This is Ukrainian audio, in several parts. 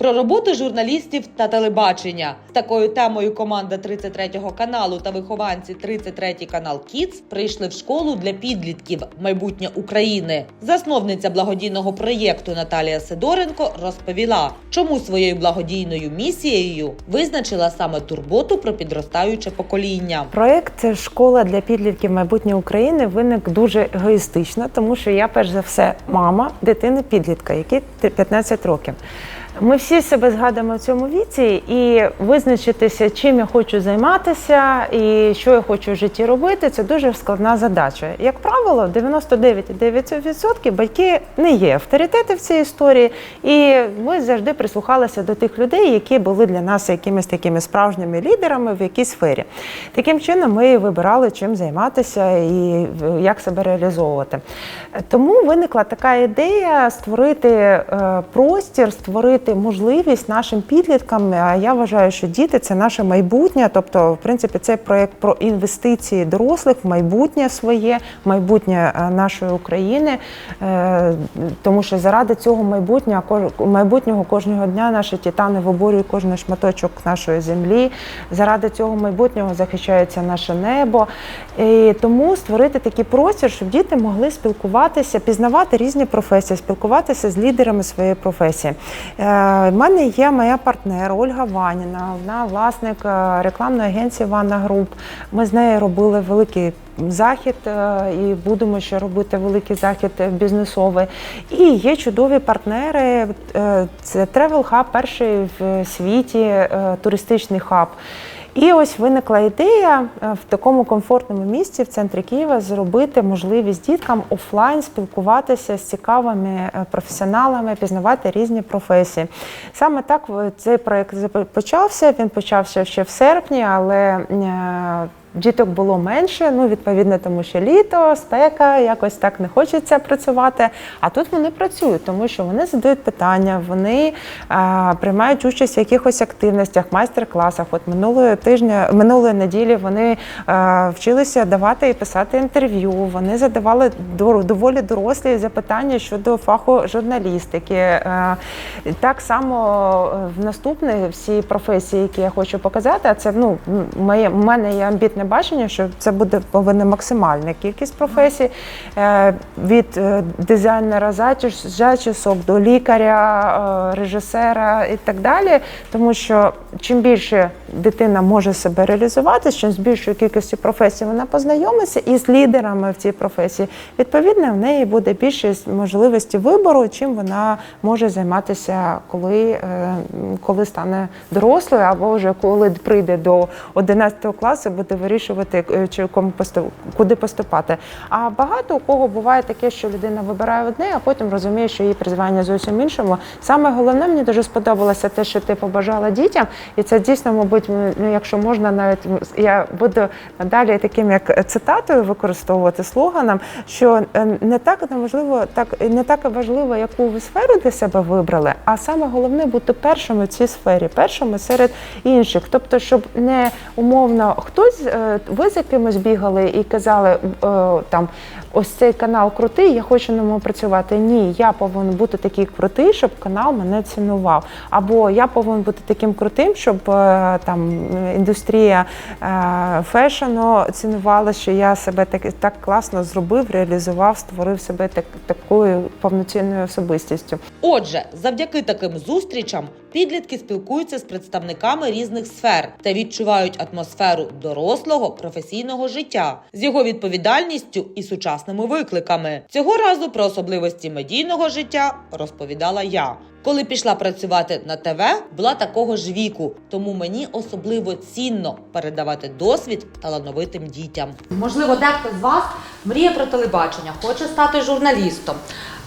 Про роботу журналістів та телебачення з такою темою команда 33-го каналу та вихованці 33-й канал Кіц прийшли в школу для підлітків майбутнє України. Засновниця благодійного проєкту Наталія Сидоренко розповіла, чому своєю благодійною місією визначила саме турботу про підростаюче покоління. Проект Школа для підлітків майбутнє України виник дуже егоїстично, тому що я, перш за все, мама дитини підлітка, який 15 років. Ми всі себе згадуємо в цьому віці і визначитися, чим я хочу займатися і що я хочу в житті робити, це дуже складна задача. Як правило, 99,9% батьки не є авторитети в цій історії, і ми завжди прислухалися до тих людей, які були для нас якимись такими справжніми лідерами в якійсь сфері. Таким чином, ми вибирали, чим займатися і як себе реалізовувати. Тому виникла така ідея створити е, простір, створити можливість нашим підліткам. А я вважаю, що діти це наше майбутнє. Тобто, в принципі, це проєкт про інвестиції дорослих в майбутнє своє, майбутнє е, нашої України. Е, Тому що заради цього майбутнього майбутнього кожного дня наші титани виборюють кожен шматочок нашої землі. Заради цього майбутнього захищається наше небо. І тому створити такий простір, щоб діти могли спілкуватися, пізнавати різні професії, спілкуватися з лідерами своєї професії. Е, В мене є моя партнер Ольга Ваніна, вона власник е, рекламної агенції Ванна Груп. Ми з нею робили великий захід е, і будемо ще робити великий захід бізнесовий. І є чудові партнери. Це Travel Hub, перший в світі туристичний хаб. І ось виникла ідея е, в такому комфортному місці в центрі Києва зробити можливість діткам офлайн спілкуватися з цікавими е, професіоналами, пізнавати різні професії. Саме так е, цей проект запо- почався. Він почався ще в серпні, але Діток було менше, ну відповідно, тому що літо, спека, якось так не хочеться працювати. А тут вони працюють, тому що вони задають питання, вони а, приймають участь в якихось активностях, майстер-класах. От минулого тижня, минулої неділі вони а, вчилися давати і писати інтерв'ю. Вони задавали доволі дорослі запитання щодо фаху журналістики. Е, Так само е, в наступні всі професії, які я хочу показати, а це ну моє в мене є амбітне бачення, що це буде повинна максимальна кількість професій е, від е, дизайнера зачісок до лікаря, е, режисера і так далі. Тому що чим більше дитина може себе реалізувати, чим з більшою кількістю професій вона познайомиться і з лідерами в цій професії, відповідно, в неї буде більше можливості вибору, чим вона може займатися, коли, коли стане дорослою, або вже коли прийде до 11 класу, буде вирішувати, е, чи куди поступати. А багато у кого буває таке, що людина вибирає одне, а потім розуміє, що її призвання зовсім іншому. Саме головне, мені дуже сподобалося те, що ти побажала дітям, і це дійсно, мабуть, ну, якщо можна, навіть я буду надалі таким як цитатою використовувати слоганом, що е, не так неможливо, так не так важливо, яку ви сферу для себе вибрали, а саме головне бути першими в цій сфері, першими серед інших. Тобто, щоб не умовно хтось е, ви з якимось бігали і казали е, там. Ось цей канал крутий, я хочу на ньому працювати. Ні, я повинен бути такий крутий, щоб канал мене цінував. Або я повинен бути таким крутим, щоб е, там індустрія е, фешену цінувала, що я себе так, так класно зробив, реалізував, створив себе так, такою повноцінною особистістю. Отже, завдяки таким зустрічам підлітки спілкуються з представниками різних сфер та відчувають атмосферу дорослого професійного життя з його відповідальністю і сучасними викликами. Цього разу про особливості медійного життя розповідала я. Коли пішла працювати на ТВ, була такого ж віку, тому мені особливо цінно передавати досвід талановитим дітям. Можливо, дехто з вас мріє про телебачення, хоче стати журналістом.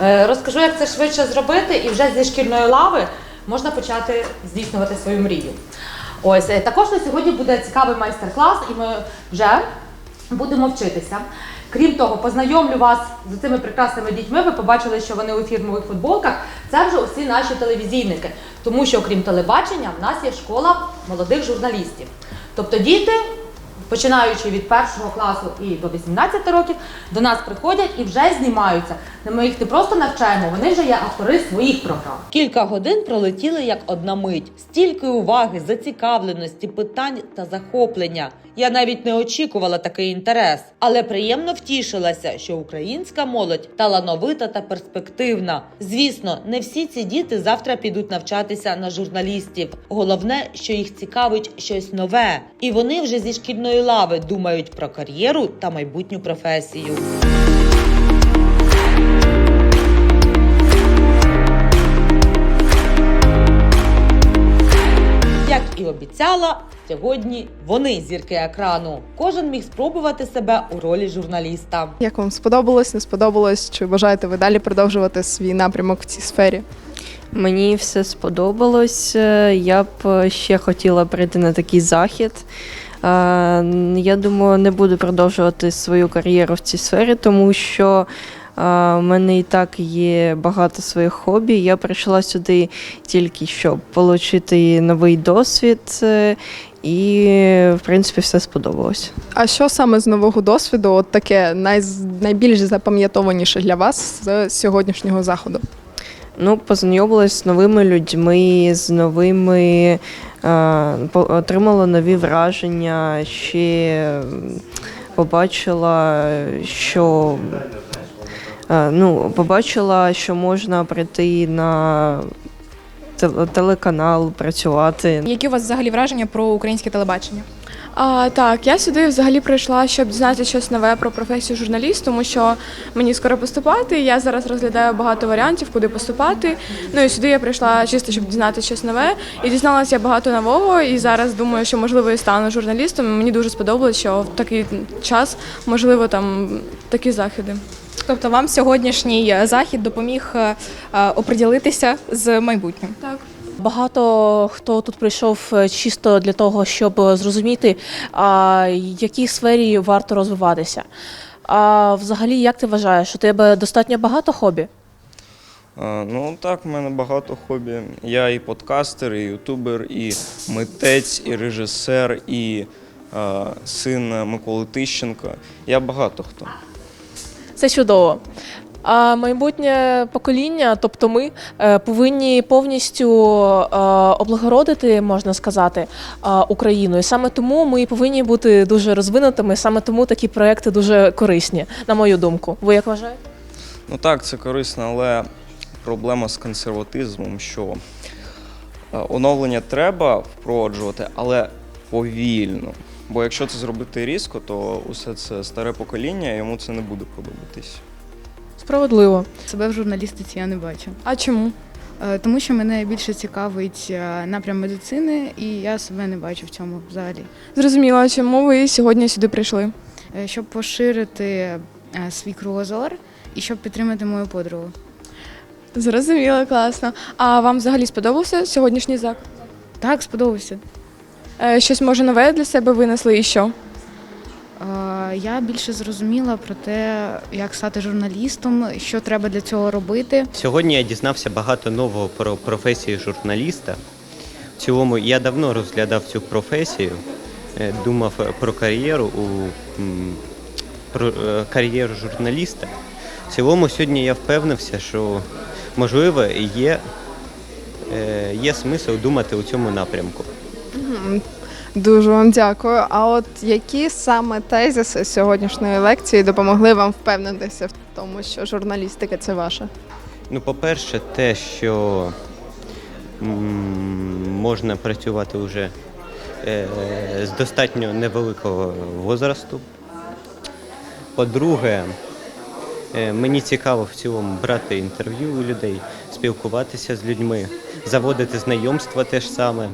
Е, Розкажу, як це швидше зробити, і вже зі шкільної лави можна почати здійснювати свою мрію. Ось е, також на сьогодні буде цікавий майстер-клас, і ми вже будемо вчитися. Крім того, познайомлю вас з цими прекрасними дітьми. Ви побачили, що вони у фірмових футболках. Це вже усі наші телевізійники, тому що, крім телебачення, в нас є школа молодих журналістів. Тобто діти починаючи від першого класу і до 18 років, до нас приходять і вже знімаються. Ми їх не просто навчаємо, вони вже є автори своїх програм. Кілька годин пролетіли як одна мить. Стільки уваги, зацікавленості, питань та захоплення. Я навіть не очікувала такий інтерес, але приємно втішилася, що українська молодь талановита та перспективна. Звісно, не всі ці діти завтра підуть навчатися на журналістів. Головне, що їх цікавить щось нове, і вони вже зі шкільної лави думають про кар'єру та майбутню професію. Як і обіцяла, сьогодні вони зірки екрану. Кожен міг спробувати себе у ролі журналіста. Як вам сподобалось, не сподобалось? Чи бажаєте ви далі продовжувати свій напрямок в цій сфері? Мені все сподобалось. Е, Я б е, ще хотіла прийти на такий захід. Е, Я думаю, не буду продовжувати свою кар'єру в цій сфері, тому що е, в мене і так є багато своїх хобі. Я прийшла сюди тільки щоб отримати новий досвід, е, і, в принципі, все сподобалось. А що саме з нового досвіду, от таке найбільш запам'ятованіше для вас з сьогоднішнього заходу? Ну, познайомилась з новими людьми, з новими, е, отримала нові враження, ще побачила, що е, ну, побачила, що можна прийти на тел- телеканал, працювати. Які у вас взагалі враження про українське телебачення? А, так, я сюди взагалі прийшла, щоб дізнатися щось нове про професію журналіст, тому що мені скоро поступати. Я зараз розглядаю багато варіантів, куди поступати. Ну і сюди я прийшла чисто, щоб дізнатися щось нове. І дізналася я багато нового. І зараз думаю, що можливо і стану журналістом. Мені дуже сподобалось, що в такий час можливо там такі заходи. Тобто вам сьогоднішній захід допоміг е, е, оприділитися з майбутнім? Так. Багато хто тут прийшов е, чисто для того, щоб е, зрозуміти, в якій сфері варто розвиватися. А взагалі, як ти вважаєш, у тебе достатньо багато хобі? А, Ну так, в мене багато хобі. Я і подкастер, і ютубер, і митець, і режисер, і а, син Миколи Тищенка. Я багато хто. Це чудово. А майбутнє покоління, тобто ми, е, повинні повністю е, облагородити, можна сказати, е, Україну. І саме тому ми повинні бути дуже розвинутими. Саме тому такі проекти дуже корисні, на мою думку. Ви як вважаєте? Ну так, це корисно, але проблема з консерватизмом, що оновлення треба впроваджувати, але повільно. Бо якщо це зробити різко, то усе це старе покоління, йому це не буде подобатись. Справедливо. Себе в журналістиці я не бачу. А чому? Е, Тому що мене більше цікавить е, напрям медицини, і я себе не бачу в цьому взагалі. Зрозуміла, чому ви сьогодні сюди прийшли? Е, Щоб поширити свій кругозор і щоб підтримати мою подругу. Зрозуміла, класно. А вам взагалі сподобався сьогоднішній заклад? Так, сподобався. Щось може нове для себе винесли і що? Е, Я більше зрозуміла про те, як стати журналістом, що треба для цього робити. Сьогодні я дізнався багато нового про професію журналіста. В цілому я давно розглядав цю професію, е, думав про кар'єру у про е, кар'єру журналіста. В цілому сьогодні я впевнився, що можливо є, е, є смисл думати у цьому напрямку. Дуже вам дякую. А от які саме тезиси сьогоднішньої лекції допомогли вам впевнитися в тому, що журналістика це ваша? Ну, по-перше, те, що можна працювати вже е, з достатньо невеликого возрасту. По-друге, е, мені цікаво в цілому брати інтерв'ю у людей, спілкуватися з людьми, заводити знайомства теж саме.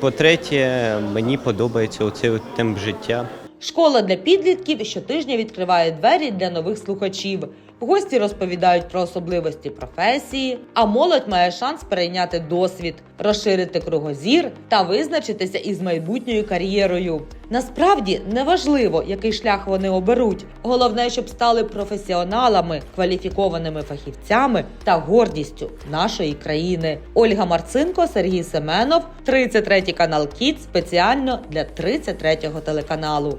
По-третє, мені подобається оцей от темп життя. Школа для підлітків щотижня відкриває двері для нових слухачів. Гості розповідають про особливості професії, а молодь має шанс перейняти досвід, розширити кругозір та визначитися із майбутньою кар'єрою. Насправді неважливо, який шлях вони оберуть. Головне, щоб стали професіоналами, кваліфікованими фахівцями та гордістю нашої країни. Ольга Марцинко, Сергій Семенов, 33 канал Кіт спеціально для 33 телеканалу.